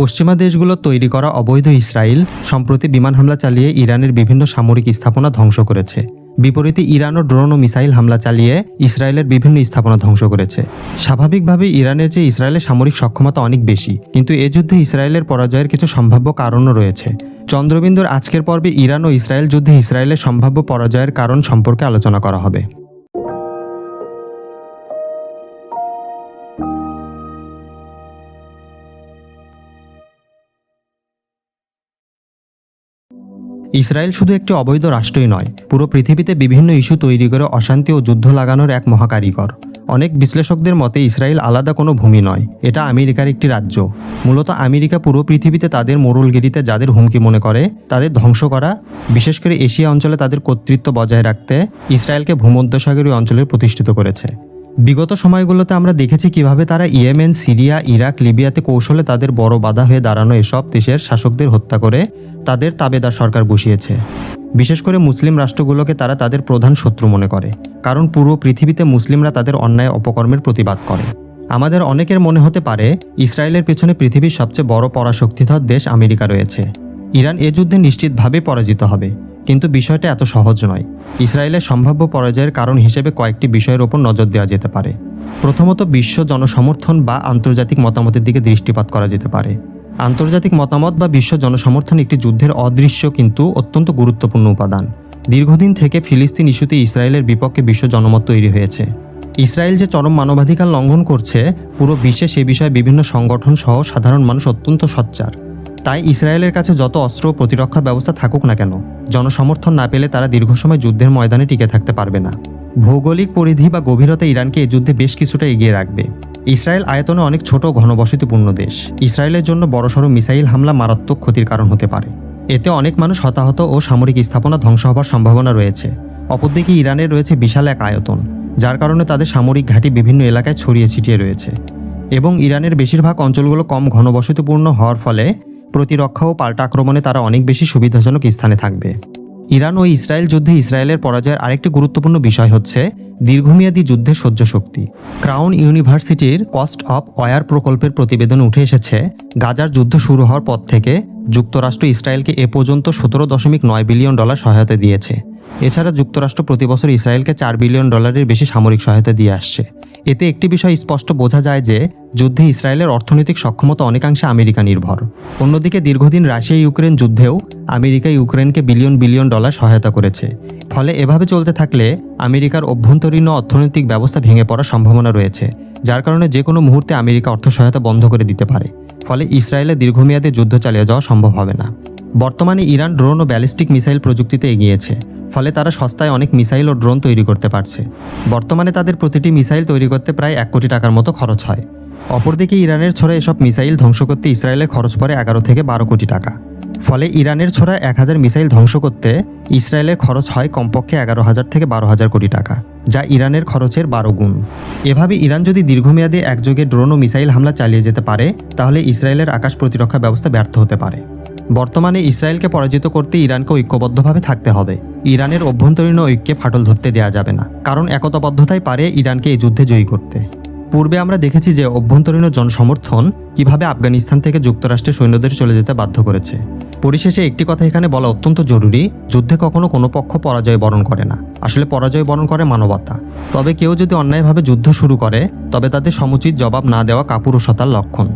পশ্চিমা দেশগুলো তৈরি করা অবৈধ ইসরায়েল সম্প্রতি বিমান হামলা চালিয়ে ইরানের বিভিন্ন সামরিক স্থাপনা ধ্বংস করেছে। বিপরীতে ইরানও ড্রোন ও মিসাইল হামলা চালিয়ে ইসরায়েলের বিভিন্ন স্থাপনা ধ্বংস করেছে। স্বাভাবিকভাবে ইরানের যে ইসরায়েলের সামরিক সক্ষমতা অনেক বেশি, কিন্তু এ যুদ্ধে ইসরায়েলের পরাজয়ের কিছু সম্ভাব্য কারণও রয়েছে। চন্দ্রবিন্দুর আজকের পর্বে ইরান ও ইসরায়েল যুদ্ধে ইসরায়েলের সম্ভাব্য পরাজয়ের কারণ সম্পর্কে আলোচনা করা হবে। ইসরায়েল শুধু একটি অবৈধ রাষ্ট্রই নয়, পুরো পৃথিবীতে বিভিন্ন ইস্যু তৈরি করে অশান্তি ও যুদ্ধ লাগানোর এক মহাকারিগর। অনেক বিশ্লেষকদের মতে ইসরায়েল আলাদা কোনো ভূমি নয়, এটা আমেরিকার একটি রাজ্য। মূলত আমেরিকা পুরো পৃথিবীতে তাদের মোড়লগিরিতে যাদের হুমকি মনে করে, তাদের ধ্বংস করা, বিশেষ করে এশিয়া অঞ্চলে তাদের কর্তৃত্ব বজায় রাখতে ইসরায়েলকে ভূমধ্যসাগরীয় অঞ্চলে প্রতিষ্ঠিত করেছে। বিগত সময়গুলোতে আমরা দেখেছি কীভাবে তারা ইয়েমেন, সিরিয়া, ইরাক, লিবিয়াতে কৌশলে তাদের বড় বাধা হয়ে দাঁড়ানো এসব দেশের শাসকদের হত্যা করে তাদের তাবেদার সরকার বসিয়েছে। বিশেষ করে মুসলিম রাষ্ট্রগুলোকে তারা তাদের প্রধান শত্রু মনে করে, কারণ পুরো পৃথিবীতে মুসলিমরা তাদের অন্যায় অপকর্মের প্রতিবাদ করে। আমাদের অনেকের মনে হতে পারে, ইসরায়েলের পেছনে পৃথিবীর সবচেয়ে বড় পরাশক্তিধর দেশ আমেরিকা রয়েছে। ইরান এ যুদ্ধে নিশ্চিতভাবে পরাজিত হবে। কিন্তু বিষয়টা এত সহজ নয়। ইসরায়েলের সম্ভাব্য পরাজয়ের কারণ হিসেবে কয়েকটি বিষয়ের ওপর নজর দেওয়া যেতে পারে। প্রথমত, বিশ্ব জনসমর্থন বা আন্তর্জাতিক মতামতের দিকে দৃষ্টিপাত করা যেতে পারে। আন্তর্জাতিক মতামত বা বিশ্ব জনসমর্থন একটি যুদ্ধের অদৃশ্য কিন্তু অত্যন্ত গুরুত্বপূর্ণ উপাদান। দীর্ঘদিন থেকে ফিলিস্তিন ইস্যুতে ইসরায়েলের বিপক্ষে বিশ্ব জনমত তৈরি হয়েছে। ইসরায়েল যে চরম মানবাধিকার লঙ্ঘন করছে, পুরো বিশ্বে সে বিষয়ে বিভিন্ন সংগঠন সহ সাধারণ মানুষ অত্যন্ত সচ্চার। তাই ইসরায়েলের কাছে যত অস্ত্র ও প্রতিরক্ষা ব্যবস্থা থাকুক না কেন, জনসমর্থন না পেলে তারা দীর্ঘ সময় যুদ্ধের ময়দানে টিকে থাকতে পারবে না। ভৌগোলিক পরিধি বা গভীরতা ইরানকে এই যুদ্ধে বেশ কিছুটা এগিয়ে রাখবে। ইসরায়েল আয়তনে অনেক ছোট ঘনবসতিপূর্ণ দেশ। ইসরায়েলের জন্য বড়সড় মিসাইল হামলা মারাত্মক ক্ষতির কারণ হতে পারে। এতে অনেক মানুষ হতাহত ও সামরিক স্থাপনা ধ্বংস হবার সম্ভাবনা রয়েছে। অপরদিকে ইরানের রয়েছে বিশাল এক আয়তন, যার কারণে তাদের সামরিক ঘাঁটি বিভিন্ন এলাকায় ছড়িয়ে ছিটিয়ে রয়েছে। এবং ইরানের বেশিরভাগ অঞ্চলগুলো কম ঘনবসতিপূর্ণ হওয়ার ফলে প্রতিরক্ষা ও পাল্টা আক্রমণে তারা অনেক বেশি সুবিধাজনক স্থানে থাকবে। ইরান ও ইসরায়েল যুদ্ধে ইসরায়েলের পরাজয়ের আরেকটি গুরুত্বপূর্ণ বিষয় হচ্ছে দীর্ঘমেয়াদী যুদ্ধের সহ্য শক্তি ক্রাউন ইউনিভার্সিটির কস্ট অফ ওয়ার প্রকল্পের প্রতিবেদন উঠে এসেছে। গাজার যুদ্ধ শুরু হওয়ার পর থেকে যুক্তরাষ্ট্র ইসরায়েলকে এ পর্যন্ত সতেরো দশমিক নয় বিলিয়ন ডলার সহায়তা দিয়েছে। এছাড়া যুক্তরাষ্ট্র প্রতি বছর ইসরায়েলকে চার বিলিয়ন ডলারের বেশি সামরিক সহায়তা দিয়ে আসছে। এতে একটি বিষয় স্পষ্ট বোঝা যায় যে যুদ্ধে ইসরায়েলের অর্থনৈতিক সক্ষমতা অনেকাংশে আমেরিকা নির্ভর। অন্যদিকে দীর্ঘদিন রাশিয়া ইউক্রেন যুদ্ধেও আমেরিকা ইউক্রেনকে বিলিয়ন বিলিয়ন ডলার সহায়তা করেছে। ফলে এভাবে চলতে থাকলে আমেরিকার অভ্যন্তরীণ অর্থনৈতিক ব্যবস্থা ভেঙে পড়ার সম্ভাবনা রয়েছে, যার কারণে যে কোনো মুহূর্তে আমেরিকা অর্থ সহায়তা বন্ধ করে দিতে পারে। ফলে ইসরায়েলে দীর্ঘমেয়াদে যুদ্ধ চালিয়ে যাওয়া সম্ভব হবে না। বর্তমানে ইরান ড্রোন ও ব্যালিস্টিক মিসাইল প্রযুক্তিতে এগিয়েছে, ফলে তারা সস্তায় অনেক মিসাইল ও ড্রোন তৈরি করতে পারছে। বর্তমানে তাদের প্রতিটি মিসাইল তৈরি করতে প্রায় এক কোটি টাকার মতো খরচ হয়। অপরদিকে ইরানের ছোড়া এসব মিসাইল ধ্বংস করতে ইসরায়েলের খরচ পড়ে এগারো থেকে বারো কোটি টাকা। ফলে ইরানের ছোড়া এক হাজার মিসাইল ধ্বংস করতে ইসরায়েলের খরচ হয় কমপক্ষে এগারো হাজার থেকে বারো হাজার কোটি টাকা, যা ইরানের খরচের বারো গুণ। এভাবে ইরান যদি দীর্ঘমেয়াদে একযোগে ড্রোন ও মিসাইল হামলা চালিয়ে যেতে পারে, তাহলে ইসরায়েলের আকাশ প্রতিরক্ষা ব্যবস্থা ব্যর্থ হতে পারে। বর্তমানে ইসরায়েলকে পরাজিত করতে ইরানকে ঐক্যবদ্ধভাবে থাকতে হবে। ইরানের অভ্যন্তরীণ ঐক্যে ফাটল ধরতে দেওয়া যাবে না, কারণ একতাবদ্ধতাই পারে ইরানকে এই যুদ্ধে জয়ী করতে। পূর্বে আমরা দেখেছি যে অভ্যন্তরীণ জনসমর্থন কীভাবে আফগানিস্তান থেকে যুক্তরাষ্ট্রের সৈন্যদের চলে যেতে বাধ্য করেছে। পরিশেষে একটি কথা এখানে বলা অত্যন্ত জরুরি, যুদ্ধে কখনো কোনো পক্ষ পরাজয় বরণ করে না। আসলে পরাজয় বরণ করে মানবতা। তবে কেউ যদি অন্যায়ভাবে যুদ্ধ শুরু করে, তবে তাদের সমুচিত জবাব না দেওয়া কাপুরুষতার লক্ষণ।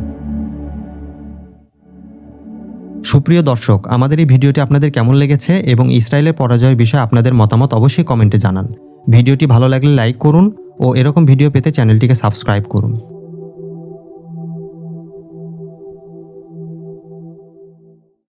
সুপ্রিয় দর্শক, আমাদের এই ভিডিওটি আপনাদের কেমন লেগেছে এবং ইসরায়েলের পরাজয়ের বিষয়ে আপনাদের মতামত অবশ্যই কমেন্টে জানান। ভিডিওটি ভালো লাগলে লাইক করুন ও এরকম ভিডিও পেতে চ্যানেলটিকে সাবস্ক্রাইব করুন।